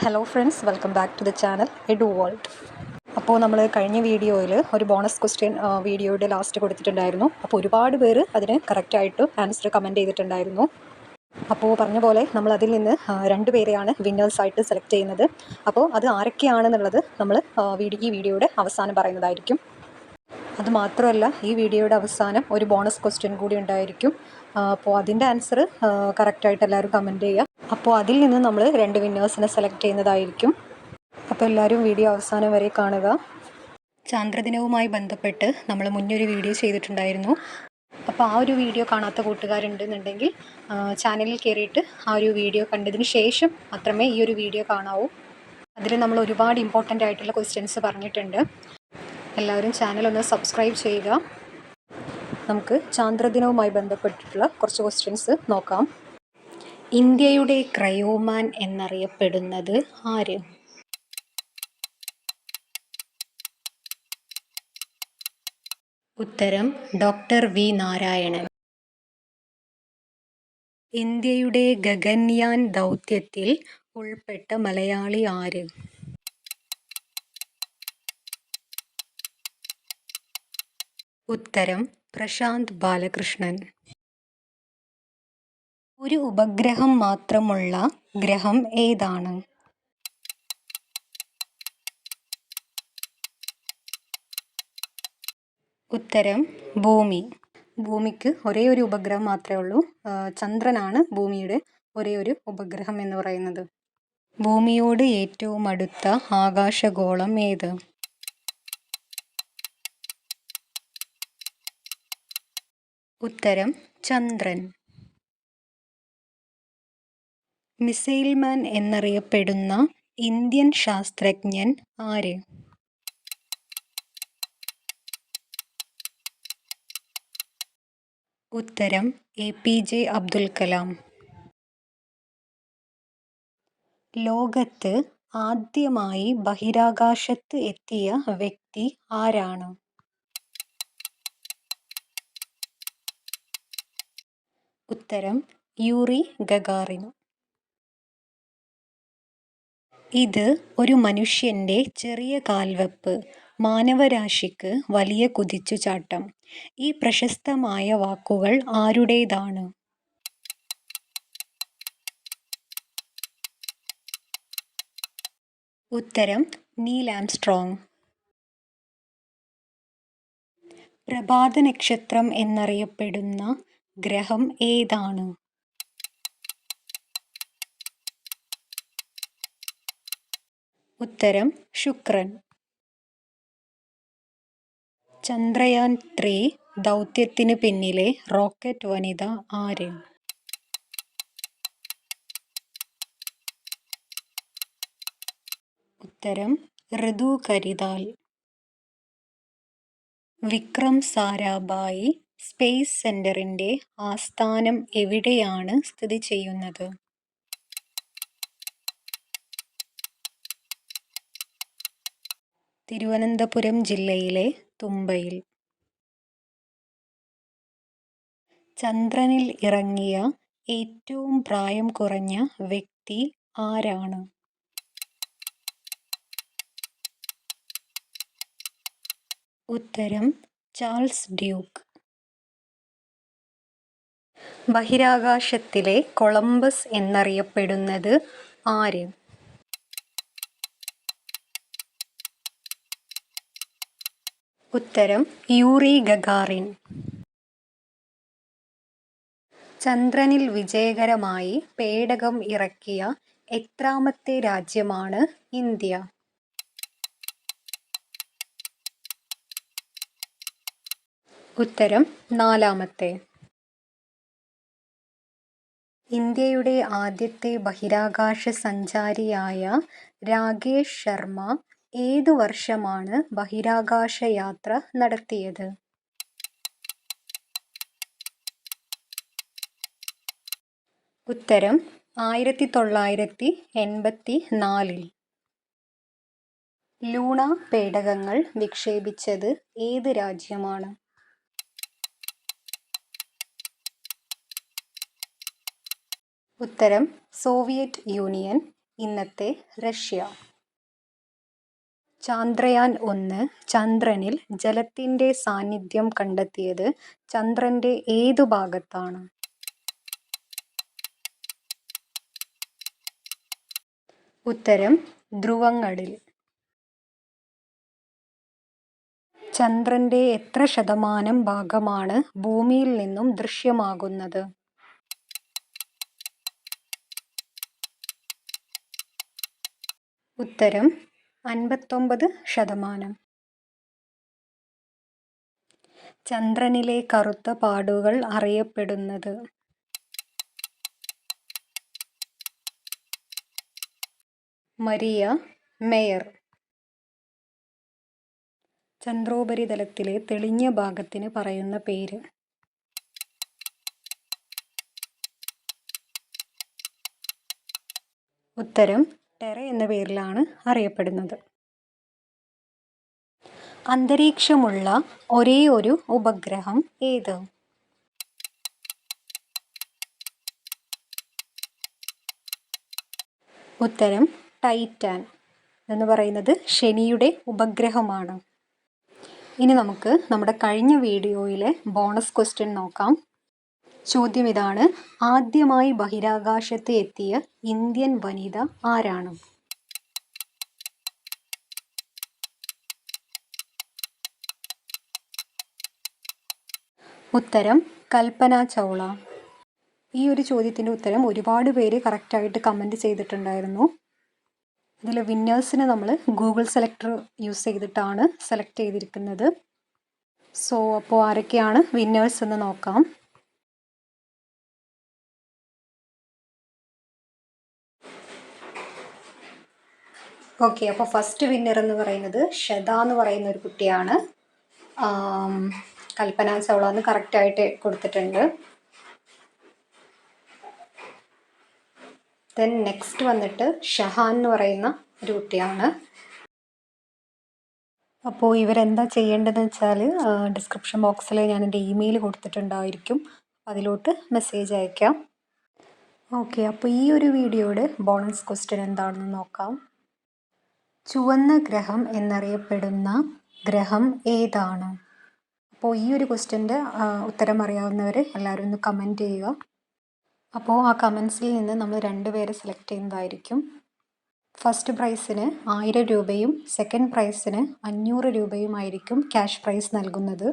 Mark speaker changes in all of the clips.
Speaker 1: Hello friends welcome back to the channel edu world അപ്പോൾ നമ്മൾ കഴിഞ്ഞ വീഡിയോയിൽ ഒരു ബോണസ് ക്വസ്റ്റ്യൻ വീഡിയോയുടെ ലാസ്റ്റ് കൊടുത്തിട്ടുണ്ടായിരുന്നു. അപ്പോൾ ഒരുപാട് പേര് അതിന് കറക്റ്റായിട്ട് ആൻസർ കമന്റ് ചെയ്തിട്ടുണ്ടായിരുന്നു. അപ്പോൾ പറഞ്ഞ പോലെ നമ്മൾ അതിൽ നിന്ന് രണ്ട് പേരെയാണ് വിന്നേഴ്സായിട്ട് സെലക്ട് ചെയ്യുന്നത്. അപ്പോൾ അത് ആരൊക്കെയാണെന്നുള്ളത് നമ്മൾ വീഡിയോ ഈ വീഡിയോയുടെ അവസാനം പറയുന്നതായിരിക്കും. അത് മാത്രമല്ല ഈ വീഡിയോയുടെ അവസാനം ഒരു ബോണസ് ക്വസ്റ്റ്യൻ കൂടി ഉണ്ടായിരിക്കും. അപ്പോൾ അതിന്റെ ആൻസർ കറക്റ്റായിട്ട് എല്ലാവരും കമന്റ് ചെയ്യുക. അപ്പോൾ അതിൽ നിന്ന് നമ്മൾ രണ്ട് വിന്നേഴ്സിനെ സെലക്ട് ചെയ്യുന്നതായിരിക്കും. അപ്പോൾ എല്ലാവരും വീഡിയോ അവസാനം വരെ കാണുക. ചാന്ദ്രദിനവുമായി ബന്ധപ്പെട്ട് നമ്മൾ മുന്നൊരു വീഡിയോ ചെയ്തിട്ടുണ്ടായിരുന്നു. അപ്പോൾ ആ ഒരു വീഡിയോ കാണാത്ത കൂട്ടുകാരുണ്ടെന്നുണ്ടെങ്കിൽ ചാനലിൽ കയറിയിട്ട് ആ ഒരു വീഡിയോ കണ്ടതിന് ശേഷം മാത്രമേ ഈ ഒരു വീഡിയോ കാണാവൂ. അതിൽ നമ്മൾ ഒരുപാട് ഇമ്പോർട്ടന്റ് ആയിട്ടുള്ള ക്വസ്റ്റ്യൻസ് പറഞ്ഞിട്ടുണ്ട്. എല്ലാവരും ചാനൽ ഒന്ന് സബ്സ്ക്രൈബ് ചെയ്യുക. നമുക്ക് ചാന്ദ്രദിനവുമായി ബന്ധപ്പെട്ടിട്ടുള്ള കുറച്ച് ക്വസ്റ്റ്യൻസ് നോക്കാം. ഇന്ത്യയുടെ ക്രയോമാൻ എന്നറിയപ്പെടുന്നത് ആര്? ഉത്തരം ഡോക്ടർ വി നാരായണൻ. ഇന്ത്യയുടെ ഗഗൻയാൻ ദൗത്യത്തിൽ ഉൾപ്പെട്ട മലയാളി ആര്? ഉത്തരം പ്രശാന്ത് ബാലകൃഷ്ണൻ. ഒരു ഉപഗ്രഹം മാത്രമുള്ള ഗ്രഹം ഏതാണ്? ഉത്തരം ഭൂമി. ഭൂമിക്ക് ഒരേ ഒരു ഉപഗ്രഹം മാത്രമേ ഉള്ളൂ. ചന്ദ്രനാണ് ഭൂമിയുടെ ഒരേ ഒരു ഉപഗ്രഹം എന്ന് പറയുന്നത്. ഭൂമിയോട് ഏറ്റവും അടുത്ത ആകാശഗോളം ഏത്? ഉത്തരം ചന്ദ്രൻ. മിസൈൽ മാൻ എന്നറിയപ്പെടുന്ന ഇന്ത്യൻ ശാസ്ത്രജ്ഞൻ ആര്? ഉത്തരം A P J Abdul Kalam. ലോകത്ത് ആദ്യമായി ബഹിരാകാശത്ത് എത്തിയ വ്യക്തി ആരാണ്? ഉത്തരം യൂറി ഗഗാറിൻ ഇത് ഒരു മനുഷ്യന്റെ ചെറിയ കാൽവെപ്പ് മാനവരാശിക്ക് വലിയ കുതിച്ചുചാട്ടം. ഈ പ്രശസ്തമായ വാക്കുകൾ ആരുടേതാണ്? ഉത്തരം നീൽ ആംസ്ട്രോങ്. പ്രഭാത നക്ഷത്രം എന്നറിയപ്പെടുന്ന ഗ്രഹം ഏതാണ്? ഉത്തരം ശുക്രൻ. ചന്ദ്രയാൻ ത്രീ ദൗത്യത്തിന് പിന്നിലെ റോക്കറ്റ് വനിത ആര്? ഉത്തരം ഋതു കരിതാൽ. വിക്രം സാരാഭായി സ്പേസ് സെന്ററിന്റെ ആസ്ഥാനം എവിടെയാണ് സ്ഥിതി ചെയ്യുന്നത്? തിരുവനന്തപുരം ജില്ലയിലെ തുമ്പയിൽ. ചന്ദ്രനിൽ ഇറങ്ങിയ ഏറ്റവും പ്രായം കുറഞ്ഞ വ്യക്തി ആരാണ്? ഉത്തരം ചാൾസ് ഡ്യൂക്ക്. ബഹിരാകാശത്തിലെ കൊളംബസ് എന്നറിയപ്പെടുന്നത് ആര്? ഉത്തരം യൂറി ഗഗാറിൻ. ചന്ദ്രനിൽ വിജയകരമായി പേടകം ഇറക്കിയ എത്രാമത്തെ രാജ്യമാണ് ഇന്ത്യ. ഉത്തരം നാലാമത്തെ. ഇന്ത്യയുടെ ആദ്യത്തെ ബഹിരാകാശ സഞ്ചാരിയായ രാകേഷ് ശർമ്മ ഏതു വർഷമാണ് ബഹിരാകാശ യാത്ര നടത്തിയത്? ഉത്തരം ആയിരത്തി തൊള്ളായിരത്തി എൺപത്തി നാലിൽ ലൂണ പേടകങ്ങൾ വിക്ഷേപിച്ചത് ഏത് രാജ്യമാണ്? ഉത്തരം സോവിയറ്റ് യൂണിയൻ ഇന്നത്തെ റഷ്യ. ചാന്ദ്രയാൻ ഒന്ന് ചന്ദ്രനിൽ ജലത്തിന്റെ സാന്നിധ്യം കണ്ടെത്തിയത് ചന്ദ്രന്റെ ഏതു ഭാഗത്താണ്? ഉത്തരം ധ്രുവങ്ങളിൽ. ചന്ദ്രന്റെ എത്ര ശതമാനം ഭാഗമാണ് ഭൂമിയിൽ നിന്നും ദൃശ്യമാകുന്നത്? ഉത്തരം അൻപത്തൊമ്പത് ശതമാനം. ചന്ദ്രനിലെ കറുത്ത പാടുകൾ അറിയപ്പെടുന്നത്. Maria mayor. ചന്ദ്രോപരിതലത്തിലെ തെളിഞ്ഞ ഭാഗത്തിന് പറയുന്ന പേര്. ഉത്തരം ടെറ എന്ന പേരിലാണ് അറിയപ്പെടുന്നത്. അന്തരീക്ഷമുള്ള ഒരേ ഒരു ഉപഗ്രഹം ഏത്? ഉത്തരം ടൈറ്റാൻ എന്ന് പറയുന്നത് ശനിയുടെ ഉപഗ്രഹമാണ്. ഇനി നമുക്ക് നമ്മുടെ കഴിഞ്ഞ വീഡിയോയിലെ ബോണസ് ക്വസ്റ്റ്യൻ നോക്കാം. ചോദ്യം ഇതാണ്. ആദ്യമായി ബഹിരാകാശത്ത് എത്തിയ ഇന്ത്യൻ വനിത ആരാണ്? ഉത്തരം കൽപ്പന ചൗള. ഈ ഒരു ചോദ്യത്തിന്റെ ഉത്തരം ഒരുപാട് പേര് കറക്റ്റായിട്ട് കമന്റ് ചെയ്തിട്ടുണ്ടായിരുന്നു. ഇതിൽ വിന്നേഴ്സിന് നമ്മൾ ഗൂഗിൾ സെലക്ടർ യൂസ് ചെയ്തിട്ടാണ് സെലക്ട് ചെയ്തിരിക്കുന്നത്. സോ അപ്പോൾ ആരൊക്കെയാണ് വിന്നേഴ്സ് എന്ന് നോക്കാം. ഓക്കെ അപ്പോൾ ഫസ്റ്റ് വിന്നർ എന്ന് പറയുന്നത് ഷത എന്ന് പറയുന്ന ഒരു കുട്ടിയാണ്. കൽപ്പന ചൗള എന്ന് കറക്റ്റായിട്ട് കൊടുത്തിട്ടുണ്ട്. ദെൻ നെക്സ്റ്റ് വന്നിട്ട് ഷഹാൻ എന്ന് പറയുന്ന ഒരു കുട്ടിയാണ്. അപ്പോൾ ഇവരെന്താ ചെയ്യേണ്ടതെന്ന് വെച്ചാൽ ഡിസ്ക്രിപ്ഷൻ ബോക്സിൽ ഞാൻ എന്റെ ഇമെയിൽ കൊടുത്തിട്ടുണ്ടായിരിക്കും. അതിലോട്ട് മെസ്സേജ് അയക്കാം. ഓക്കെ അപ്പോൾ ഈ ഒരു വീഡിയോയുടെ ബോണസ് ക്വസ്റ്റ്യൻ എന്താണെന്ന് നോക്കാം. ചുവന്ന ഗ്രഹം എന്നറിയപ്പെടുന്ന ഗ്രഹം ഏതാണ്? അപ്പോൾ ഈ ഒരു ക്വസ്റ്റ്യന്റെ ഉത്തരം അറിയാവുന്നവർ എല്ലാവരും ഒന്ന് കമന്റ് ചെയ്യുക. അപ്പോൾ ആ കമൻസിൽ നിന്ന് നമ്മൾ രണ്ടുപേരെ സെലക്ട് ചെയ്യുന്നതായിരിക്കും. ഫസ്റ്റ് പ്രൈസിന് ആയിരം രൂപയും സെക്കൻഡ് പ്രൈസിന് അഞ്ഞൂറ് രൂപയുമായിരിക്കും ക്യാഷ് പ്രൈസ് നൽകുന്നത്.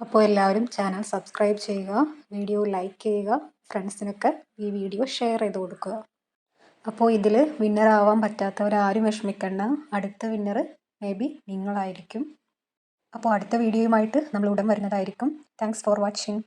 Speaker 1: അപ്പോൾ എല്ലാവരും ചാനൽ സബ്സ്ക്രൈബ് ചെയ്യുക വീഡിയോ ലൈക്ക് ചെയ്യുക ഫ്രണ്ട്സിനൊക്കെ ഈ വീഡിയോ ഷെയർ ചെയ്ത് കൊടുക്കുക. അപ്പോൾ ഇതിൽ വിന്നർ ആവാൻ പറ്റാത്തവരാരും വിഷമിക്കണ്ട. അടുത്ത വിന്നർ മേ ബി നിങ്ങളായിരിക്കും. അപ്പോൾ അടുത്ത വീഡിയോയുമായിട്ട് നമ്മൾ ഉടൻ വരുന്നതായിരിക്കും. Thanks for watching